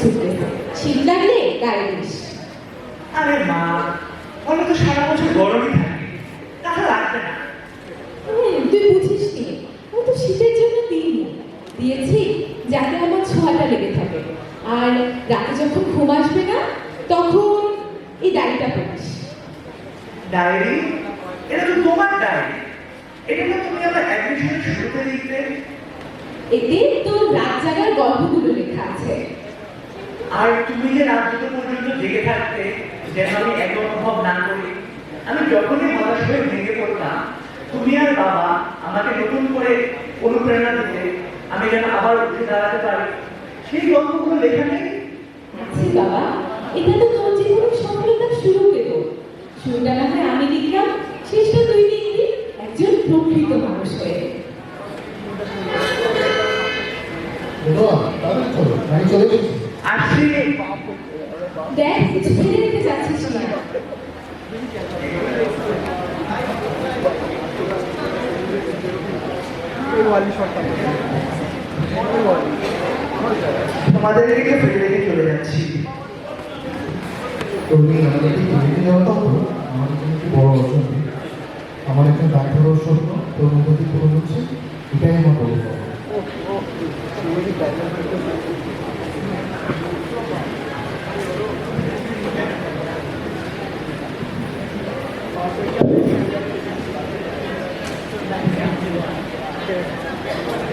ছুটতেছে শীত লাগলে গায়ে দিস আরে মা বলো তো সারা বছর গরমই থাকে তাহলে লাগবে না তুই বুঝিস নি ও তো শীতের জন্য দিইনি দিয়েছি যাতে আমার ছোঁয়াটা লেগে থাকে আর রাতে যখন ঘুম আসবে না তখন এই ডায়েরিটা পড়িস ডায়েরি এটা তো তোমার ডায়েরি এটা তো তুমি আমার অ্যাডমিশনের শুরুতে লিখতে এতে তোর রাত জাগার গল্পগুলো লেখা আছে। আর তুমি যে রাত দুটো পর্যন্ত জেগে থাকতে যেন আমি এক অনুভব না করি। আমি যখনই হতাশ হয়ে ভেঙে পড়তাম তুমি আর বাবা আমাকে নতুন করে অনুপ্রেরণা দিতে আমি যেন আবার উঠে দাঁড়াতে পারি। সেই গল্পগুলো লেখা নেই? আচ্ছা বাবা এটা তো তোর জীবনের সফলতার শুরু পেত শুরুটা না হয় আমি লিখলাম শেষটা তুই লিখবি একজন প্রকৃত মানুষ হয়ে। তাড়াতাড়ি চলো গাড়ি চলে এসেছি। আসছি দেখ কিছু ফেলে রেখে যাচ্ছিস না তোমাদের দিকে ফেলে রেখে চলে যাচ্ছি। তুমি আমাদেরকে হলো আমার জন্য বড় আমার একটা ডাক্তারের স্বপ্ন তোর মধ্যে পূরণ হচ্ছে? এটাই আমার বড়। Twitter.